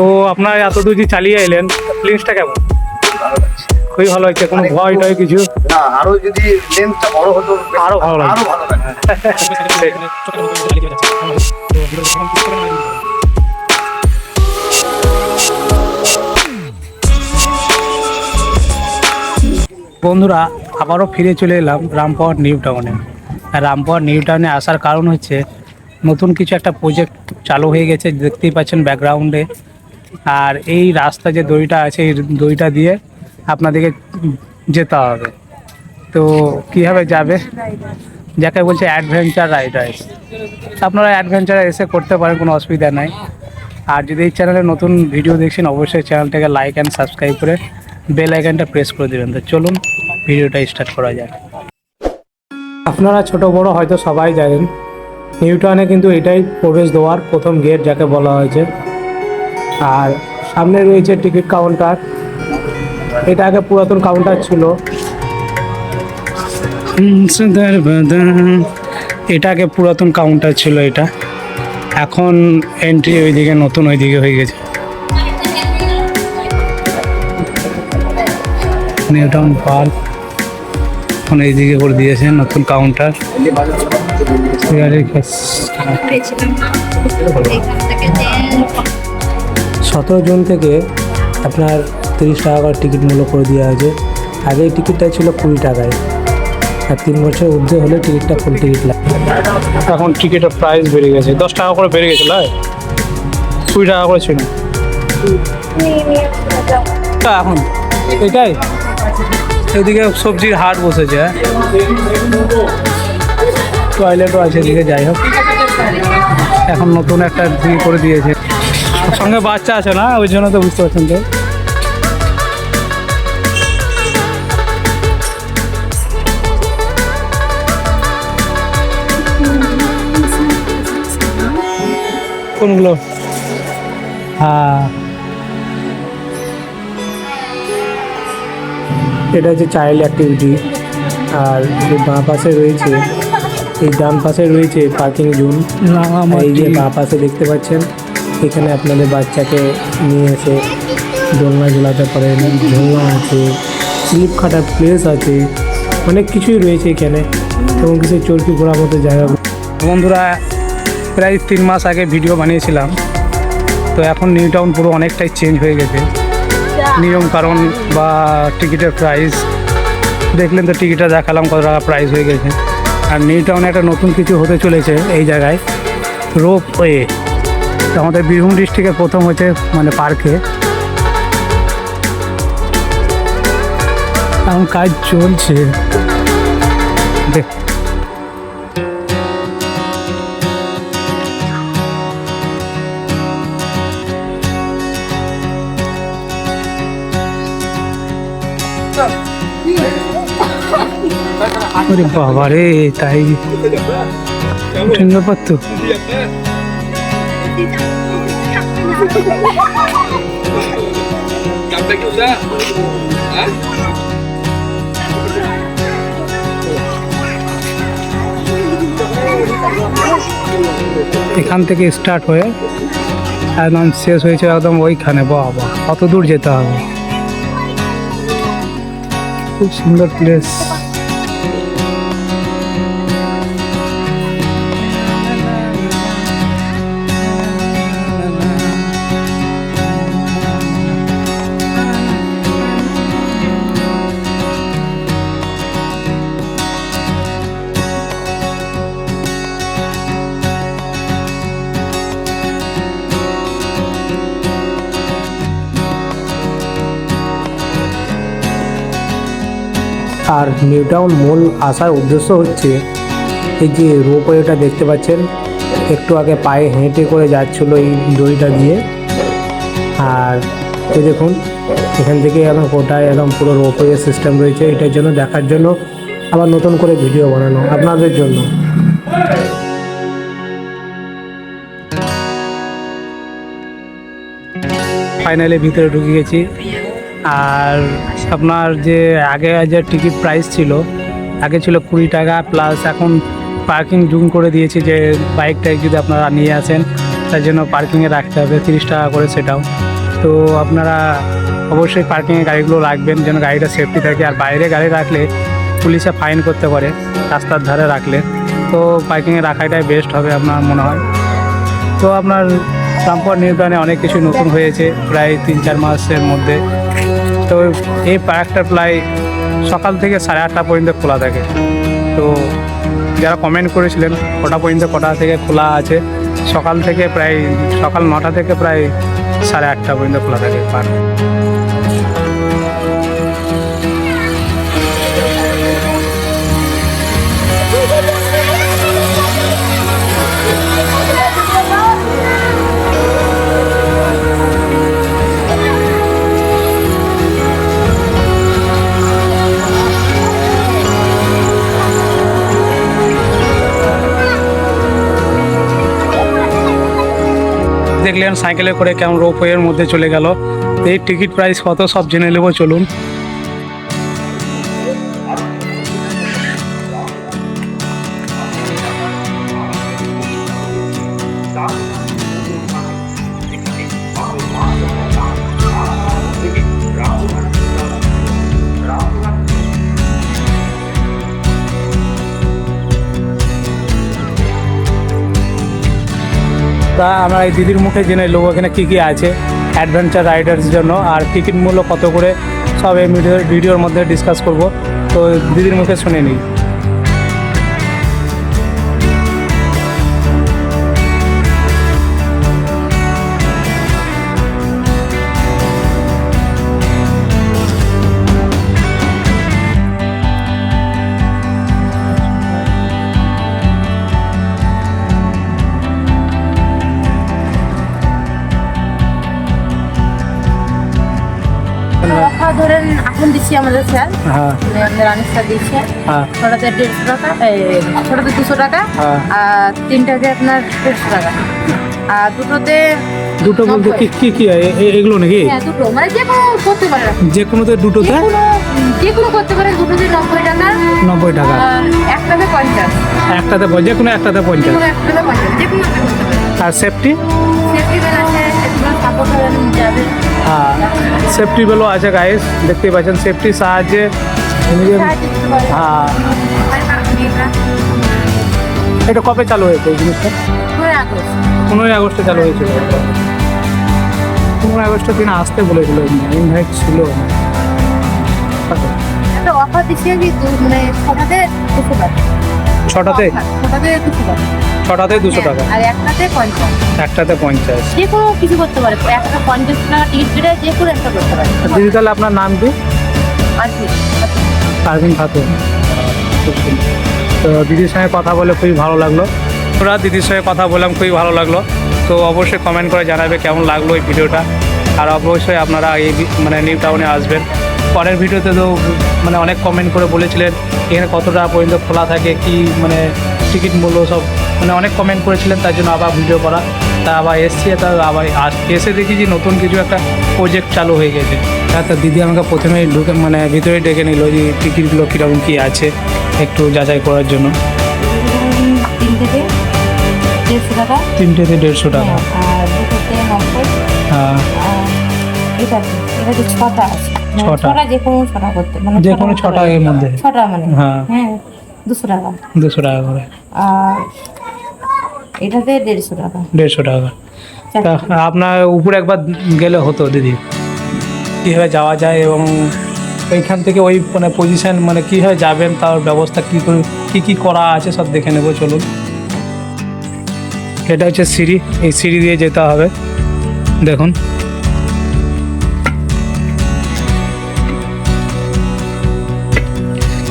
তো আপনারা এত দূর যে চালিয়ে এলেন প্লেসটা কেমন? খুবই ভালো হয়েছে কোনো ভয় টয় কিছু? না আরও যদি লেন্থটা বড় হতো আরও ভালো লাগতো। আরও ভালো বন্ধুরা আবারও ফিরে চলে এলাম রামপাওয়ার নিউ টাউনে আর রামপাওয়ার নিউ টাউনে আসার কারণ হচ্ছে নতুন কিছু একটা প্রজেক্ট চালু হয়ে গেছে দেখতেই পাচ্ছেন ব্যাকগ্রাউন্ডে আর এই রাস্তা যে দড়িটা আছে, এই দড়িটা দিয়ে আপনাদেরকে যেতে হবে। তো কীভাবে যাবে? যাকে বলছে অ্যাডভেঞ্চার রাইডার্স আপনারা অ্যাডভেঞ্চার এসে করতে পারেন, কোনো অসুবিধা নাই। আর যদি এই চ্যানেলে নতুন ভিডিও দেখছেন, অবশ্যই চ্যানেলটাকে লাইক অ্যান্ড সাবস্ক্রাইব করে বেল আইকনটা প্রেস করে দেবেন। তো চলুন ভিডিওটা স্টার্ট করা যাক। আপনারা ছোট, বড় হয়তো সবাই জানেন নিউটনে কিন্তু এটাই প্রবেশ দেওয়ার প্রথম গেট যাকে বলা হয়েছে। আর সামনে রয়েছে টিকিট কাউন্টার। এটা আগে পুরাতন কাউন্টার ছিল। এটা আগে পুরাতন কাউন্টার ছিল এটা। এখন এন্ট্রি ওইদিকে নতুন ওইদিকে হয়ে গেছে। নিউ টাউন পার্ক এখন এইদিকে করে দিয়েছে নতুন কাউন্টার। সতেরো জুন থেকে আপনার তিরিশ টাকা করে টিকিট মূল্য করে দেওয়া হয়েছে। আগে টিকিটটা ছিল কুড়ি টাকায়। আর তিন বছর ঊর্ধ্বে হলে টিকিটটা ফুল টিকিট লাগে এখন টিকিটের প্রাইস বেড়ে গেছে। দশ টাকা করে বেড়ে গেছিল কুড়ি টাকা করে ছিল। এখন? এটাই? এদিকে সবজির হাট বসেছে হ্যাঁ? টয়লেটও আছে, এদিকে যাই হোক। এখন নতুন একটা দিয়ে করে দিয়েছে। সঙ্গে বাচ্চা আছে না ওই জন্য তো বুঝতে পারছেন তো। কোনগুলো? হ্যাঁ। এটা হচ্ছে চাইল্ড অ্যাক্টিভিটি আর যে বাঁ পাশে রয়েছে এই ডান পাশে রয়েছে পার্কিং জোন এই যে বাঁ পাশে দেখতে পাচ্ছেন এখানে আপনাদের বাচ্চাকে নিয়ে এসে দোলনা ঝোলাতে পারেন ঝোলনা আছে, স্লিপ খাটার প্লেস আছে, অনেক কিছুই রয়েছে এখানে এবং কিছু চরকি ঘোরার মতো জায়গা বন্ধুরা, প্রায় তিন মাস আগে ভিডিও বানিয়েছিলাম, তো এখন নিউ টাউন পুরো অনেকটাই চেঞ্জ হয়ে গেছে। নিয়ম কারণ বা টিকিটের প্রাইস দেখলেন তো টিকিটটা দেখালাম কত টাকা প্রাইস হয়ে গেছে। আর নিউ টাউনে একটা নতুন কিছু হতে চলেছে এই জায়গায় রোপ ওয়ে আমাদের বীরভূম ডিস্ট্রিক্টে প্রথম হচ্ছে মানে পার্কে এখন কাজ চলছে। দেখ। আরে বাবা রে তাই তো এখান থেকে স্টার্ট হয়ে একদম শেষ হয়েছে একদম ওইখানে। বাবা কত দূর যেতে হবে। খুব সুন্দর প্লেস আর নিউটাউন মূল আসার উদ্দেশ্য হচ্ছে এই যে রোপওয়েটা দেখতে পাচ্ছেন, একটু আগে পায়ে হেঁটে করে যাচ্ছিল এই দড়িটা দিয়ে। আর এই দেখুন, এখান থেকে একদম গোটায় একদম পুরো রোপওয়ে সিস্টেম রয়েছে, এটার জন্য দেখার জন্য আবার নতুন করে ভিডিও বানানো, আপনাদের জন্য। ফাইনালি ভিতরে ঢুকে গেছি। আর আপনার যে আগে যে টিকিট প্রাইস ছিল, আগে ছিল কুড়ি টাকা প্লাস এখন পার্কিং জুম করে দিয়েছি যে বাইকটা যদি আপনারা নিয়ে আসেন, তার জন্য পার্কিংয়ে রাখতে হবে, তিরিশ টাকা করে সেটাও। তো আপনারা অবশ্যই পার্কিংয়ে গাড়িগুলো রাখবেন, যেন গাড়িটা সেফটি থাকে। আর বাইরে গাড়ি রাখলে পুলিশে ফাইন করতে পারে, রাস্তার ধারে রাখলে। তো পার্কিংয়ে রাখাটাই বেস্ট হবে আপনার মনে হয়। তো আপনার রামপুর নিউটাউনে অনেক কিছু নতুন হয়েছে, প্রায় তিন চার মাসের মধ্যে। তো এই পার্কটা প্রায় সকাল থেকে সাড়ে আটটা পর্যন্ত খোলা থাকে। তো যারা কমেন্ট করেছিলেন কটা পর্যন্ত কটা থেকে খোলা আছে? সকাল থেকে প্রায়, সকাল নটা থেকে প্রায় সাড়ে আটটা পর্যন্ত খোলা থাকে পার্ক। দেখলেন সাইকেলে করে কেমন রোপওয়ের মধ্যে চলে গেল। এই টিকিট প্রাইস কত সব জেনে নেব, চলুন। তা আমরা এই দিদির মুখে জেনে নেব এখানে কী কী আছে অ্যাডভেঞ্চার রাইডার্স জন্য, আর টিকিট মূল্য কত করে, সব এই ভিডিও ভিডিওর মধ্যে ডিসকাস করব। তো দিদির মুখে শুনে নিই। ধরেন এখন দিচ্ছি আমাদের স্যার। মানে স্যার দিচ্ছে হ্যাঁ। ছোটাতে দেড়শো টাকা ছোটাতে দুশো টাকা হ্যাঁ। আর তিনটাতে আপনার দেড়শো টাকা। আর দুটোতে দুটো বলতে কি কি কি এগুলো নাকি? হ্যাঁ দুটো। মানে যে কোনো করতে যে কোনোতে দুটোতে? যে কোনো করতে পারেন দুটোতে নব্বই টাকা। নব্বই টাকা। একটাতে পঞ্চাশ। একটাতে যে কোনো একটাতে পঞ্চাশ। কোনো একটাতে পঞ্চাশ। যে কোনো আর সেফটি সেফটি বেল আছে সাপোর্ট যাবে সেফটি বেলও আছে গাইস দেখতেই পাচ্ছেন সেফটির সাহায্যে হ্যাঁ। এটা কবে চালু হয়েছে এই জিনিসটা? আগস্ট। পনেরোই আগস্টে চালু হয়েছিল। পনেরোই আগস্টের দিন আসতে বলেছিল ইনভাইট ছিল। দু- মানে ছটাতে ছটাতে? ছটাতে দুশো টাকা। ছটাতে দুশো টাকা। আর একটাতে পঞ্চাশ। একটাতে পঞ্চাশ। যে কোনো কিছু করতে পারে একটা পঞ্চাশ টাকা টিকিট কেটে যে কোনো একটা করতে পারে। দিদি তাহলে আপনার নাম কি? পারভিন খাতুন তো দিদির সঙ্গে কথা বলে খুবই ভালো লাগল। ওরা দিদির সঙ্গে কথা বললাম খুবই ভালো লাগল। তো অবশ্যই কমেন্ট করে জানাবে কেমন লাগল এই ভিডিওটা। আর অবশ্যই আপনারা এই মানে নিউ টাউনে আসবেন। পরের ভিডিওতে তো মানে অনেক কমেন্ট করে বলেছিলেন এখানে কত টাকা পর্যন্ত খোলা থাকে কি মানে টিকিট মূল্য সব মানে অনেক কমেন্ট করেছিলেন তার জন্য আবার ভিডিও করা। তা আবার এসছি তা আবার এসে দেখি যে নতুন কিছু একটা প্রজেক্ট চালু হয়ে গেছে। তা দিদি আমাকে প্রথমেই ঢুকে মানে ভিতরে ডেকে নিল যে টিকিটগুলো কীরকম কী আছে একটু যাচাই করার জন্য। তিন থেকে দেড়শো টাকা। তিনটেতে দেড়শো টাকা। হ্যাঁ, নব্বই। হ্যাঁ। এটা ছটা আছে। ছটা। ছটা যে কোনো ছটা করতে মানে যে কোনো ছটা এর মধ্যে। ছটা মানে হ্যাঁ। হ্যাঁ দুশো টাকা। দুশো টাকা করে। আর এটাতে দেড়শো টাকা। দেড়শো টাকা। তা আপনার উপরে একবার গেলে হতো দিদি? কীভাবে যাওয়া যায় এবং ওইখান থেকে ওই মানে পজিশন মানে কীভাবে যাবেন তার ব্যবস্থা কী করে কী কী করা আছে সব দেখে নেব চলুন। এটা হচ্ছে সিঁড়ি এই সিঁড়ি দিয়ে যেতে হবে। দেখুন।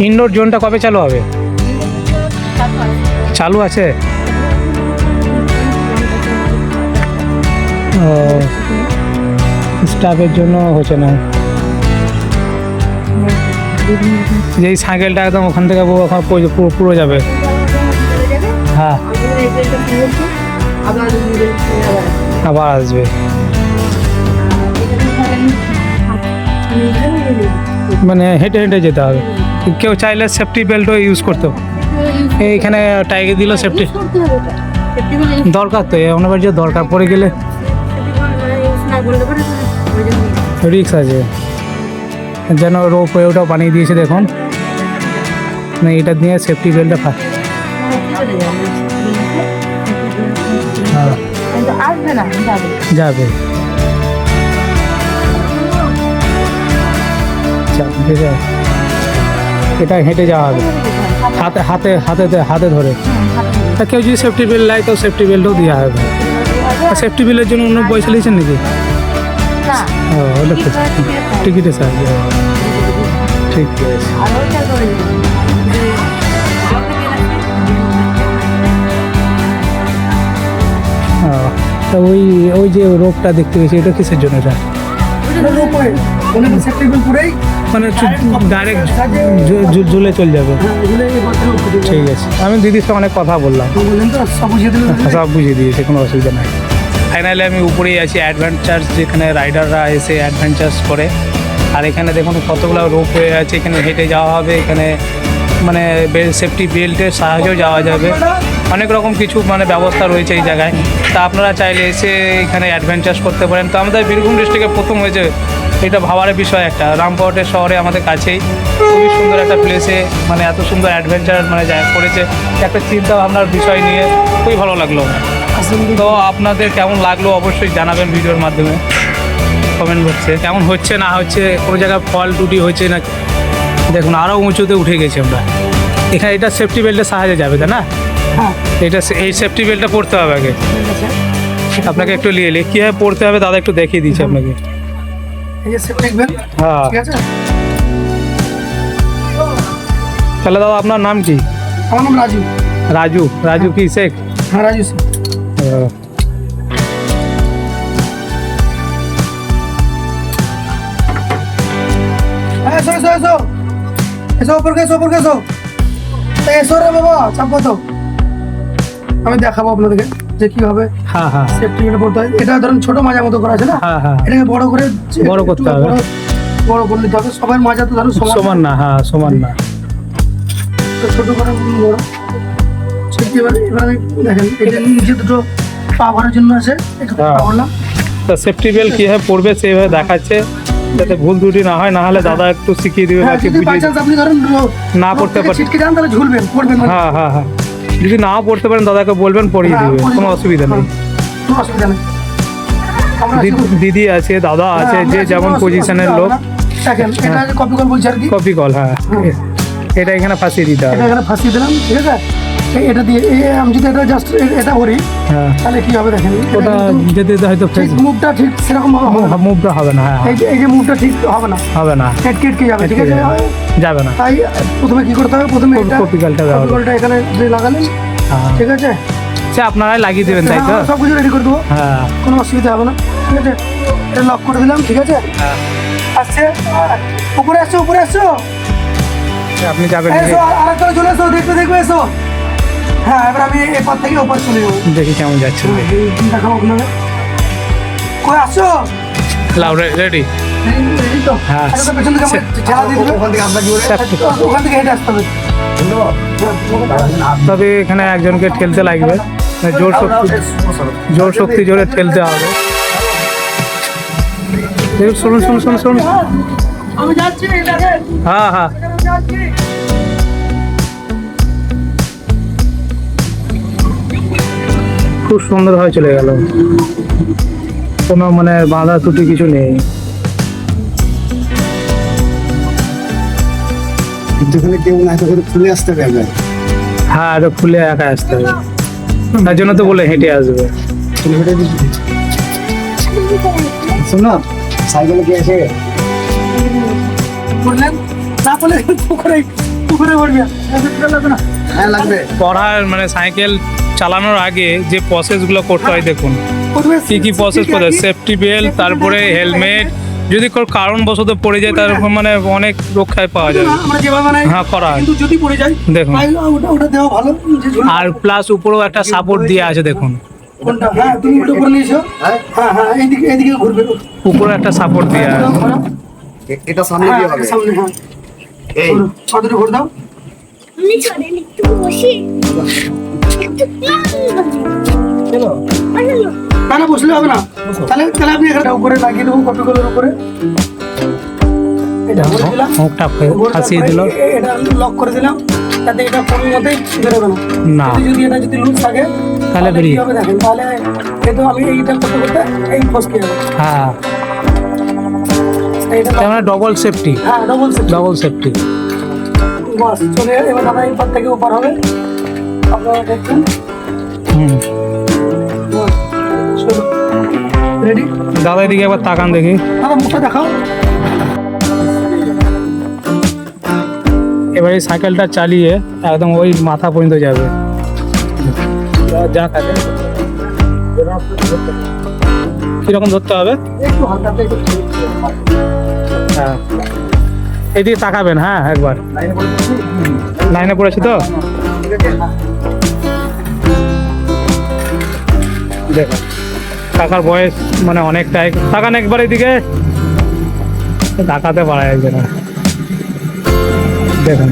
ইনডোর জোনটা কবে চালু হবে? চালু আছে? স্টাফের জন্য হচ্ছে না। যে সাইকেলটা একদম ওখান থেকে ওখানে পুরো- যাবে। হ্যাঁ। আবার আসবে। মানে হেঁটে হেঁটে যেতে হবে। কেউ চাইলে সেফটি বেল্টও ইউজ করতে। হবে এইখানে টাইগে দিল সেফটি দরকার তো এমন যে দরকার। পড়ে গেলে রিক্স আছে। যেন রোপ ওটাও বানিয়ে দিয়েছে দেখুন। না এটা দিয়ে সেফটি বেল্টটা ফা যাবে। যাবে। এটা হেঁটে যাওয়া হবে। হাতে হাতে হাতে হাতে ধরে। তা কেউ যদি সেফটি বেল্ট নেয় তো সেফটি বেল্টও দেওয়া হবে। আর সেফটি বেল্টের জন্য অন্য পয়সা নিয়েছেন নাকি? ও টিকিটে স্যার ঠিক। আছে তা ওই ওই যে রোগটা দেখতে পেয়েছি, এটা কিসের জন্য এটা মানে ডাইরেক্ট ঝুলে চলে যাবে। ঠিক আছে। আমি দিদির সঙ্গে অনেক কথা বললাম। সব বুঝিয়ে দিয়েছে কোনো অসুবিধা নাই। ফাইনালি আমি উপরেই আছি অ্যাডভেঞ্চার যেখানে রাইডাররা এসে অ্যাডভেঞ্চার্স করে। আর এখানে দেখুন কতগুলো রোপ হয়ে আছে এখানে হেঁটে যাওয়া হবে এখানে মানে সেফটি বেল্টের সাহায্যেও যাওয়া যাবে। অনেক রকম কিছু মানে ব্যবস্থা রয়েছে এই জায়গায়। তা আপনারা চাইলে এসে এখানে অ্যাডভেঞ্চার্স করতে পারেন। তো আমাদের বীরভূম ডিস্ট্রিক্টে প্রথম হয়েছে এটা ভাবার বিষয় একটা। রামপুরহাটের শহরে আমাদের কাছেই খুবই সুন্দর একটা প্লেসে মানে এত সুন্দর অ্যাডভেঞ্চার মানে যা করেছে। একটা চিন্তা ভাবনার বিষয় নিয়ে খুবই ভালো লাগল। তো আপনাদের কেমন লাগল অবশ্যই জানাবেন ভিডিওর মাধ্যমে। কমেন্ট বক্সে কেমন হচ্ছে না হচ্ছে কোনো জায়গায় ফল টুটি হচ্ছে না দেখুন আরও উঁচুতে উঠে গেছি আমরা। এখানে এটা সেফটি বেল্টের সাহায্যে যাবে তাই না? এটা সে- এই সেফটি বেল্টটা পড়তে হবে আগে। আপনাকে একটু নিয়ে এলে কীভাবে পড়তে হবে দাদা একটু দেখিয়ে দিচ্ছি আপনাকে। হ্যাঁ তাহলে দাদা আপনার নাম কি আমার নাম রাজু রাজু রাজু কি শেখ হ্যাঁ রাজু স্যার ও, হ্যাঁ এসো এসো এসো এসো উপর এসো উপর এসো এই এসো রে বাবা চাপো তো আমি দেখাবো আপনাদেরকে যে কীভাবে হ্যাঁ হ্যাঁ। সেফটি পড়তে হয়। এটা ধরুন ছোট মাজা মতো করা আছে না? হ্যাঁ হ্যাঁ। এটাকে বড় করে বড় করতে হবে। বড়- করে নিতে হবে। সবার মাজা তো ধরুন সমান। না হ্যাঁ সমান না। তো ছোট করে বড় সেফটি এবার এবার দেখেন এটা নিচে দুটো পা ভরার জন্য আছে। একটু হ্যাঁ। পা ভরলাম। তা সেফটি বেল্ট কীভাবে পড়বে সেইভাবে দেখাচ্ছে। যাতে ভুল ত্রুটি না হয় না হলে দাদা একটু শিখিয়ে দিবে হ্যাঁ বাকি বুঝিয়ে না পড়তে পার- ছিটকে যান তাহলে ঝুলবেন পড়বেন। হ্যাঁ হ্যাঁ হ্যাঁ। যদি না পড়তে পারেন দাদাকে বলবেন পড়িয়ে দেবে দিবে কোনো অসুবিধা নেই। হ্যাঁ, অসুবিধা নেই। দিদি- আছে। দাদা আছে হ্যাঁ, যে যেমন পজিশনের লোক। কপি কল বলছি আর কি। কপি কল হ্যাঁ। এটা এখানে ফাঁসিয়ে দিতে এটা হবে এখানে ফাঁসিয়ে দিলাম ঠিক আছে? এটা দিয়ে আমি যদি এটা জাস্ট এটা ভরি হ্যাঁ। তাহলে কি হবে দেখেন? ওটা যেতে যেতে হয়তো ঠিক মুভটা ঠিক সেরকম হবে। মুভটা হবে না হ্যাঁ এই যে এই যে মুভটা ঠিক হবে না। হবে না। কেটকে যাবে ঠিক আছে? যাবে না। তাই প্রথমে কি করতে হবে? প্রথমে এটা কপি কলটা দেওয়া কপি হবে। কলটা এখানে দিয়ে লাগালেন হ্যাঁ। ঠিক আছে? সে আপনারাই লাগিয়ে দেবেন তাই তো? হ্যাঁ, সব কিছু রেডি করে দেবো। হ্যাঁ। কোনো অসুবিধা হবে না ঠিক আছে? এটা লক করে দিলাম ঠিক আছে? হ্যাঁ। আসছে উপরে আসছো উপরে আসছো? আপনি যাবেন আরেকটা চলে এসো দেখতে দেখবে এসো। হ্যাঁ এবার আমি এপার থেকে ওপার চলে যাব। দেখি কেমন যাচ্ছে। দেখাবো আপনাকে কই আসছো? লাউ রেডি? হ্যাঁ। পেছন থেকে আমরা ঠেলা দিয়ে দেবে ওখান থেকে আপনার ওখান থেকে হেঁটে আসতে হবে। তবে এখানে একজনকে ঠেলতে লাগবে। জোর শক্তি জোর শক্তি জোরে ঠেলতে হবে। শুনুন শুনুন শুনুন শুনুন। আমি যাচ্ছি দেখেন হ্যাঁ হ্যাঁ। খুব সুন্দরভাবে চলে গেল। কোনো মানে বাঁধা ত্রুটি কিছু নেই। যেখানে কেউ না সেখানে খুলে আসতে হবে হ্যাঁ এটা খুলে একা আসতে হবে। তার জন্য তো বলে হেঁটে আসবে। শোনো সাইকেলে কি এসে বললেন না বলে পুকুরে পুকুরে পড়বি হ্যাঁ লাগবে। পড়ার মানে সাইকেল চালানোর আগে যে প্রসেসগুলো করতে হয় দেখুন। করবে কি কি প্রসেস করতে হয়? সেফটি বেল্ট তারপরে হেলমেট যদি কোনো কারণবশত পড়ে যায় তার উপর মানে অনেক রক্ষায় পাওয়া যাবে। না, আমরা যেভাবে বানাই হ্যাঁ, করা হয়। যদি পড়ে যায় দেখুন। আর প্লাস উপরেও একটা সাপোর্ট দিয়ে আছে দেখুন। কোনটা? হ্যাঁ হ্যাঁ। হ্যাঁ হ্যাঁ উপরে একটা সাপোর্ট দিয়ে আছে। এটা সামনে হ্যাঁ দিয়ে হবে। সামনে হ্যাঁ। এই। ঘুরে। দাও। আমি একটু বসি। না না বসলে হবে না। তাহলে তাহলে আপনি এখানটা উপরে লাগিয়ে দেবো কপিগুলোর উপরে। এটা করে দিলাম। মুখটা ফাঁসিয়ে দিল। এটা লক করে দিলাম। যাতে এটা কোনো মতেই বেরোবে না। না। যদি যদি এটা যদি লুজ থাকে তাহলে বেরিয়ে- হবে দেখেন তাহলে এই আমি এইটা করতে করতে এই ফসকে যাবে। হ্যাঁ। এইটা মানে ডবল সেফটি হ্যাঁ ডবল সেট ডবল সেফটি বাস চলে এবার এই থেকে ওপার হবে। আপনারা দেখছেন হুম। রেডি দাদা এদিকে একবার তাকান দেখি। দাদা মুখটা দেখাও। এবার এই সাইকেলটা চালিয়ে একদম ওই মাথা পর্যন্ত যাবে। যা কাজে কীরকম ধরতে হবে? হ্যাঁ। এদিকে তাকাবেন হ্যাঁ একবার। লাইনে বলে দিচ্ছি। লাইনে পড়েছে তো? দেখো কাকার বয়স মানে অনেকটাই। তাকান একবার এদিকে তাকাতে পারা যাচ্ছে না দেখুন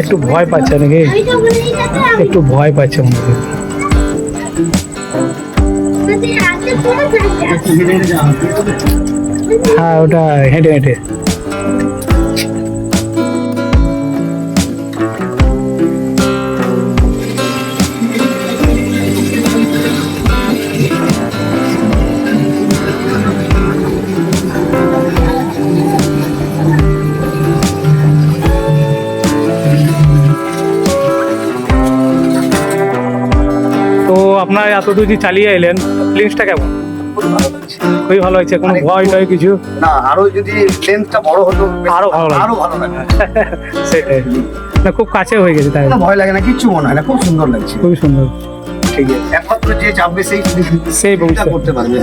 একটু ভয় পাচ্ছে নাকি? একটু ভয় পাচ্ছে মনে হয়। ওটা হেঁটে হেঁটে। আপনার এত দূর যে চালিয়ে এলেন লেন্সটা কেমন? খুবই ভালো হয়েছে কোনো ভয় টয় কিছু? না আরও যদি লেন্সটা বড় হতো আরও ভালো লাগে আরও ভালো লাগে সেটাই। না খুব কাছে হয়ে গেছে তাই ভয় লাগে না কিচ্ছু মনে হয় না খুব সুন্দর লাগছে। খুবই সুন্দর। ঠিক আছে একমাত্র যে চাপবে সেই সেই। করতে পারবে।